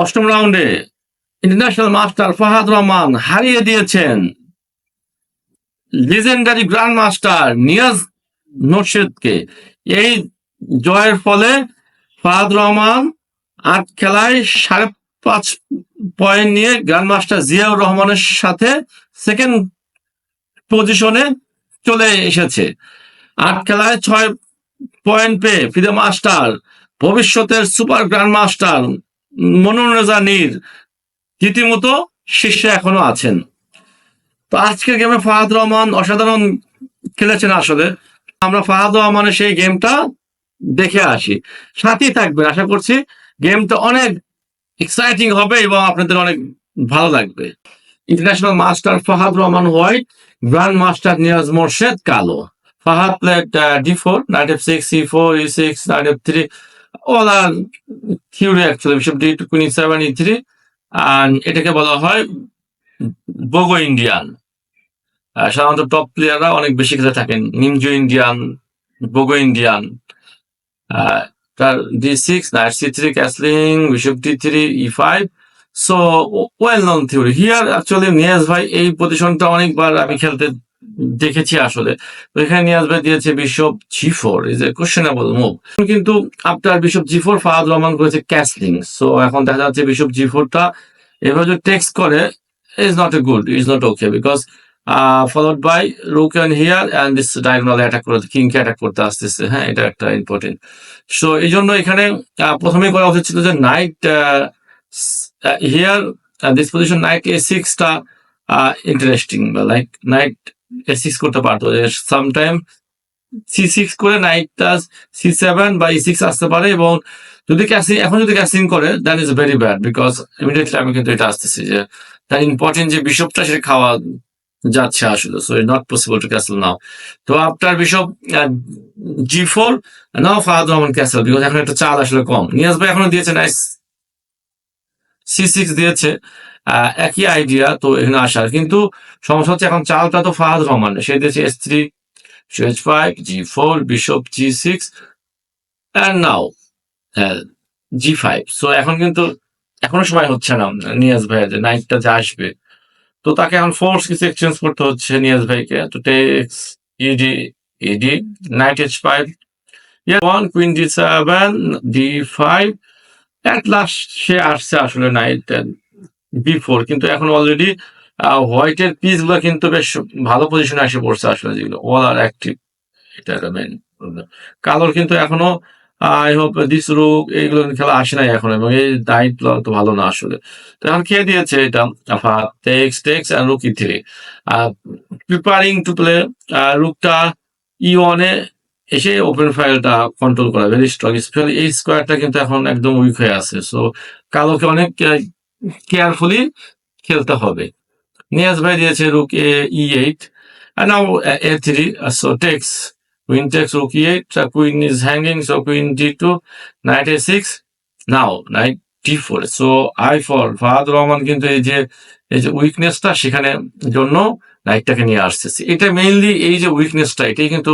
অষ্টম রাউন্ডে international master Fahad Rahman হারিয়ে দিয়েছেন লিজেন্ডারি গ্র্যান্ড মাস্টার নিয়াজ নরশেদকে এই জয়ের ফলে ফাহাদ রহমান আট খেলায় সাড়ে পাঁচ পয়েন্ট নিয়ে গ্র্যান্ড মাস্টার জিয়াউর রহমানের সাথে সেকেন্ড পজিশনে চলে এসেছে। আট খেলায় ছয় পয়েন্ট পেয়ে ফিদে মাস্টার, ভবিষ্যতের super grand master Manon Reza Neer রীতিমতো শীর্ষে এখনও আছেন। তো আজকের গেমে ফাহাদ রহমান অসাধারণ খেলেছেন আসলে। আমরা ফাহাদ রহমানের সেই গেমটা দেখে আসি। সাথেই থাকবেন, আশা করছি গেমটা অনেক এক্সাইটিং হবে এবং আপনাদের অনেক ভালো লাগবে। International master Fahad Rahman white grand master Niaz Morshed কালো। Fahad played D four knight F six C four E six knight F three all are theory actually bishop d to queen e7 e3 and এটাকে বলা হয় বগো Indian. সাধারণত top প্লেয়াররা অনেক বেশি খেলে থাকেন। Nimzo Indian, Bogo Indian. তার D six knight C three castling bishop D three E five so well non theory here actually Niaz ভাই, এই পজিশনটা অনেকবার আমি খেলতে দেখেছি আসলে। তো এখানে নিয়াজ ভাই দিয়েছে bishop G four is a questionable move কিন্তু after bishop G four Fahad Rahman করেছে ক্যাসলিং সো এখন দেখা যাচ্ছে বিশপ জি ফোরটা এভাবে যদি টেক্সট করে is not a good is not okay because followed by rook and here and this diagonal attack করে কিংকে অ্যাটাক করতে আসতেছে। হ্যাঁ এটা একটা ইম্পর্টেন্ট সো এই জন্য এখানে প্রথমেই করা উচিত ছিল যে knight here this position knight A সিক্সটা interesting বা লাইক নাইট সিক্স করতে পারতো। সামটাইম সি সিক্স করে নাইটটা সি সেভেন বা ই সিক্স আসতে পারে এবং যদি ক্যাসিং এখন যদি ক্যাসিং করে that is very bad because immediately আমি কিন্তু এটা আসতেছি যে তার ইম্পর্টেন্ট যে বিশপটা সেটা খাওয়া যাচ্ছে আসলে। So not possible to castle now তো after bishop G four now Fahad Rahman castle because এখন একটা চাল আসলে কম। নিয়াজ ভাই এখনও দিয়েছে নাইস সি সিক্স দিয়েছে। একই আইডিয়া তো এখানে আসার। কিন্তু সমস্যা হচ্ছে এখন চালটা তো ফাহাদ রহমান সে দিয়েছে S three H five G four bishop G six and now G five so এখন কিন্তু, এখনও সময় হচ্ছে না নিয়াজ ভাইয়ের যে নাইটটা যে আসবে। তো তাকে এখন ফোর্স কিছু এক্সচেঞ্জ করতে হচ্ছে নিয়াজ ভাইকে। তো takes E D E D knight H five one queen seven D five at last সে আসছে আসলে নাইট বি ফোর কিন্তু এখন অলরেডি হোয়াইটের পিসগুলো কিন্তু বেশ ভালো পজিশনে এসে পড়ছে আসলে যেগুলো অল আর অ্যাক্টিভ এটা একটা মেন কালোর কিন্তু এখনও আই হোপ দিস রুক এইগুলো খেলা আসে নাই এখন, এবং এই নাইট তো ভালো না আসলে। তো এখন খেয়ে দিয়েছে এটা? Takes takes and rook three preparing to play রুকটা ই ওয়ানে এসে ওপেন ফাইলটা কন্ট্রোল করা ভেরি স্ট্রং স্পেশালি এই স্কোয়ারটা কিন্তু এখন একদম উইক হয়ে আছে। সো কালোকে অনেক কেয়ারফুলি খেলতে হবে। নিয়াজ ভাই দিয়েছে rook A E eight now A three so takes queen takes rook E eight queen is hanging so queen D two knight A six now knight D four so I for Fahad Rahman কিন্তু এই যে এই যে উইকনেসটা সেখানে জন্য নাইটটাকে নিয়ে আসতেছে। এটা মেইনলি এই যে উইকনেসটা এটাই কিন্তু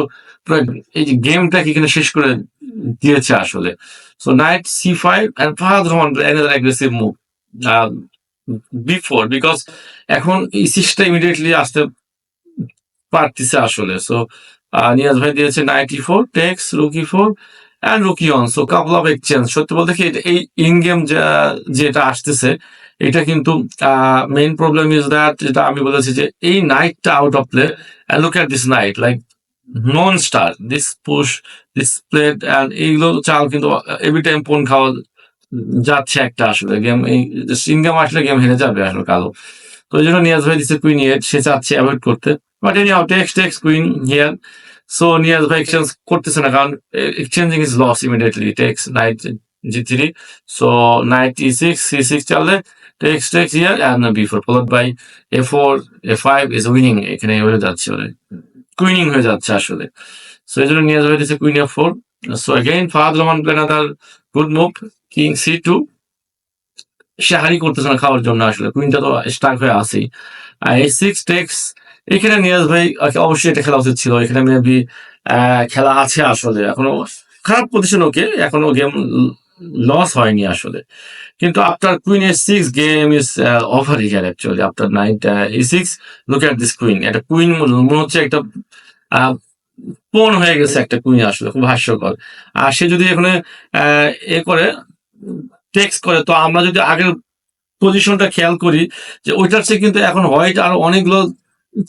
এই যে গেমটাকে এখানে শেষ করে দিয়েছে আসলে। So knight C five and Fahad Rahman aggressive move before because এখন এই সিক্সটা ইমিডিয়েটলি আসতে পারতেছে আসলে। সো নিয়াজ ভাই দিয়েছে ninety four takes rook E four and rook E on so couple of exchange সত্যি বলতে কি, এই ইন গেম যেটা আসতেছে, এটা কিন্তু মেইন প্রবলেম ইজ দ্যাট যেটা আমি বলেছি যে, এই নাইটটা out of play look at this knight like non star this push this plate and এইগুলো চাল কিন্তু এভরি টাইম পোন খাওয়া যাচ্ছে একটা আসলে গেম সিঙ্গাম আসলে গেম হেরে যাবে আসলে কালো। তো ওই জন্য নিয়াজ ভাই দিচ্ছে কুইন এইট সে চাচ্ছে অ্যাভয়েড করতে। But anyhow takes takes queen here so Niaz ভাই এক্সচেঞ্জ করতেছে না, কারণ exchanging is loss immediately takes knight G three so knight E six C six চাললে takes takes here and B four followed by A four A five is winning এখানে হয়ে যাচ্ছে মানে কুইনিং হয়ে যাচ্ছে আসলে। সো এই জন্য নিয়াজ ভাই দিচ্ছে queen F four so again Fahad Rahman plain other good move king C two সে হারি করতেছে না খাওয়ার জন্য আসলে। কুইনটা তো স্টাক হয়ে আসেই আর এই সিক্স টেক্স এখানে নিয়াজ ভাই অবশ্যই এটা খেলা উচিত ছিল। এখানে মেবি খেলা আছে আসলে। এখনও খারাপ পজিশন ওকে। এখনও গেম লস হয়নি আসলে। কিন্তু after queen A six game is over here actually after nine A six look at this queen একটা কুইন মনে হচ্ছে একটা পোন হয়ে গেছে একটা কুইন আসলে। খুব হাস্যকর। আর সে যদি এখানে এ করে টেক্স করে। তো আমরা যদি আগের পজিশনটা খেয়াল করি, যে ওইটার চেয়ে কিন্তু এখন হোয়াইট আরও অনেকগুলো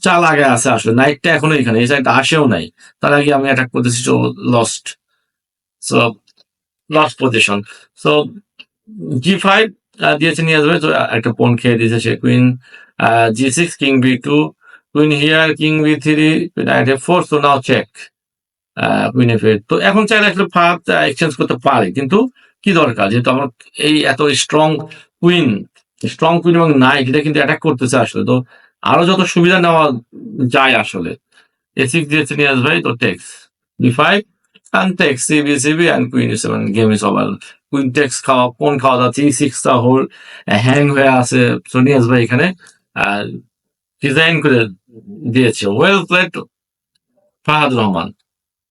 চাল আগে আছে আসলে। নাইটটা এখনও এখানে, এই সাইডটা আসেও নাই। তার আগে আমি অ্যাটাক করতেছি so lost so lost position so G five দিয়েছে, নিয়ে আসবে। তো, একটা পোন খেয়ে দিয়েছে সে queen G six king B two queen here king B three knight F four so now check queen F তো এখন চাইলে আসলে ফাঁদ এক্সচেঞ্জ করতে পারে। কিন্তু কি দরকার? যেহেতু আমার এই এত স্ট্রং কুইন স্ট্রং কুইন এবং নাইট এটা কিন্তু অ্যাটাক করতেছে আসলে। তো আরও যত সুবিধা নেওয়া যায় আসলে। এ সিক্স দিয়েছে নিয়াজ ভাই তো takes B five and takes C B C B and queen seven game is over queen takes খাওয়া কোন খাওয়া যাচ্ছে সিক্সটা হোল হ্যাং হয়ে আছে। নিয়াজ ভাই এখানে। ডিজাইন করে দিয়েছে। Well played Fahad Rahman.